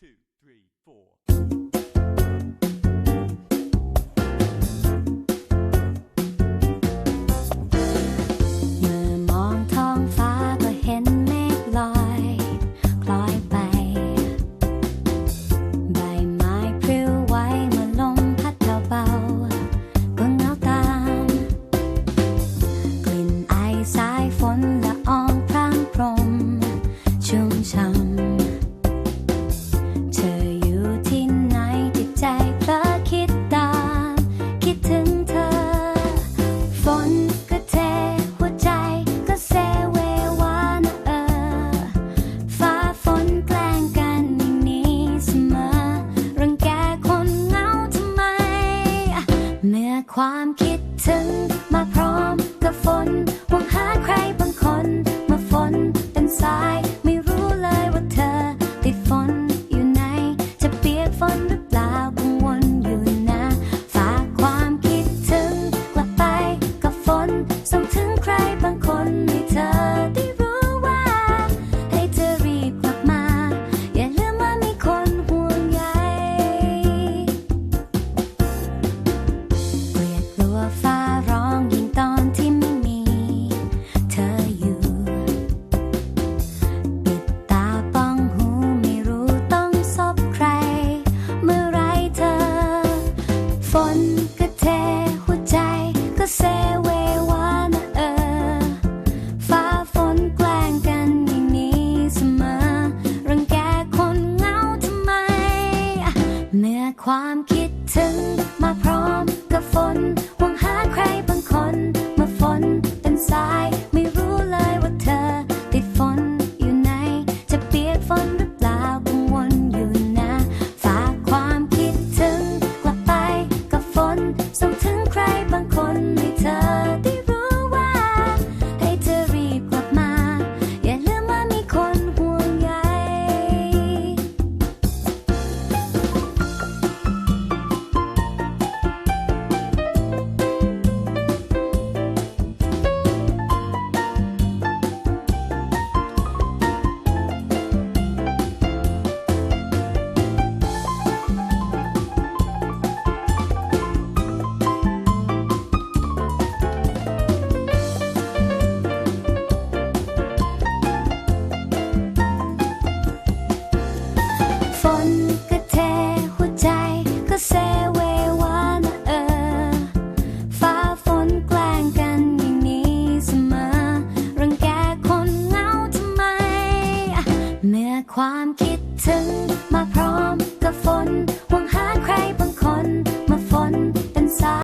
two, three. ความคิดถึง ความคิด ความคิดถึงมาพร้อมกับฝน